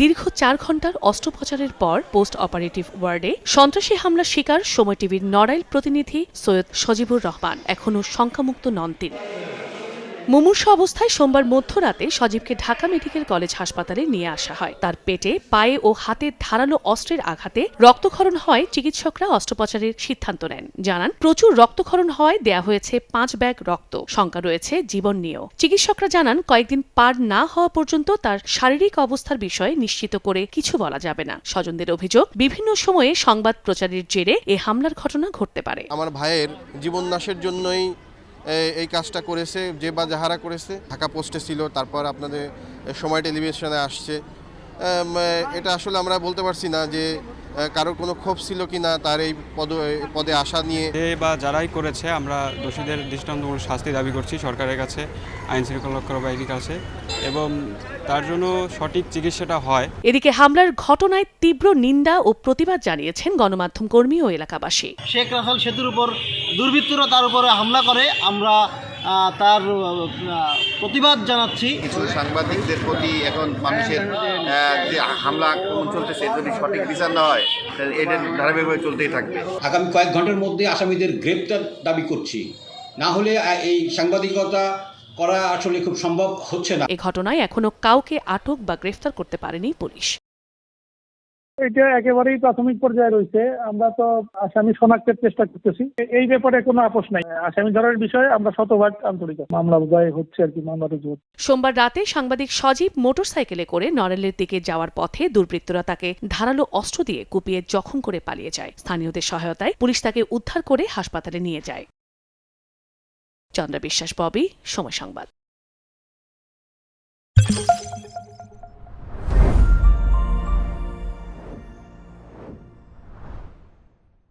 দীর্ঘ চার ঘণ্টার অস্ত্রোপচারের পর পোস্ট অপারেটিভ ওয়ার্ডে সন্ত্রাসী হামলা শিকার সময় টিভির নড়াইল প্রতিনিধি সৈয়দ সজিবুর রহমান, এখনও শঙ্কামুক্ত নন তিনি। মুমূর্ষ অবস্থায় সোমবার মধ্যরাতে সজীবকে ঢাকা মেডিকেল কলেজ হাসপাতালে নিয়ে আসা হয়। তার পেটে, পায়ে ও হাতে ধারালো অস্ত্রের আঘাতে রক্তক্ষরণ হয় চিকিৎসকরা অস্ত্রোপচারের সিদ্ধান্ত নেন। জানান, প্রচুর রক্তক্ষরণ হওয়ায় দেয়া হয়েছে পাঁচ ব্যাগ রক্ত। শঙ্কা রয়েছে জীবন নিয়েও। চিকিৎসকরা জানান, কয়েকদিন পার না হওয়া পর্যন্ত তার শারীরিক অবস্থার বিষয়ে নিশ্চিত করে কিছু বলা যাবে না। স্বজনদের অভিযোগ, বিভিন্ন সময়ে সংবাদ প্রচারের জেরে এ হামলার ঘটনা ঘটতে পারে। আমার ভাইয়ের জীবন নাশের জন্যই এই কাজটা করেছে যে বা যাহারা করেছে। ঢাকা পোস্টে ছিল তারপর আপনাদের সময় টেলিভিশনে আসছে। এটা আসলে আমরা বলতে পারছি না যে কারোর কোনো ক্ষোভ ছিল কি না তার এই পদ পদে আসা নিয়ে। যে বা যারাই করেছে আমরা দোষীদের দৃষ্টান্তমূলক শাস্তি দাবি করছি সরকারের কাছে আইন শৃঙ্খলা বাহিনীর কাছে এবং তার জন্য সঠিক চিকিৎসাটা হয়। এদিকে হামলার ঘটনায় তীব্র নিন্দা ও প্রতিবাদ জানিয়েছেন গণমাধ্যম কর্মী ও এলাকাবাসী। শেখ রাসেল সেতুর উপর দুর্বৃত্তরা তার উপরে হামলা করে। আমরা আহ, তার প্রতিবাদ জানাচ্ছি। কিছু সাংবাদিকদের প্রতি এখন মানুষের যে হামলা আক্রমণ চলতেছে যদি সঠিক বিচার না হয় তাহলে এটা ধারাবাহিকভাবে চলতেই থাকবে। আগামী কয়েক ঘণ্টার মধ্যে আসামিদের গ্রেপ্তার দাবি করছি। না হলে এই সাংবাদিকতা করা আসলে খুব সম্ভব হচ্ছে না। এ ঘটনায় এখনও কাউকে আটক বা গ্রেফতার করতে পারেনি পুলিশ। এটা একেবারেই প্রাথমিক পর্যায়ে রয়েছে। আমরা তো আসামি শনাক্তের চেষ্টা করতেছি। এই ব্যাপারে কোনো আপোষ নাই। আসামি ধরার বিষয়ে আমরা শতভাগ আন্তরিক। মামলা বোধহয় হচ্ছে আর কি, মামলা রুজু সোমবার রাতে সাংবাদিক সজীব মোটরসাইকেলে করে নড়াইলের দিকে যাওয়ার পথে দুর্বৃত্তরা তাকে ধারালো অস্ত্র দিয়ে কুপিয়ে জখম করে পালিয়ে যায়। স্থানীয়দের সহায়তায় পুলিশ তাকে উদ্ধার করে হাসপাতালে নিয়ে যায়। চন্দ্রা বিশ্বাস, ববি, সময় সংবাদ।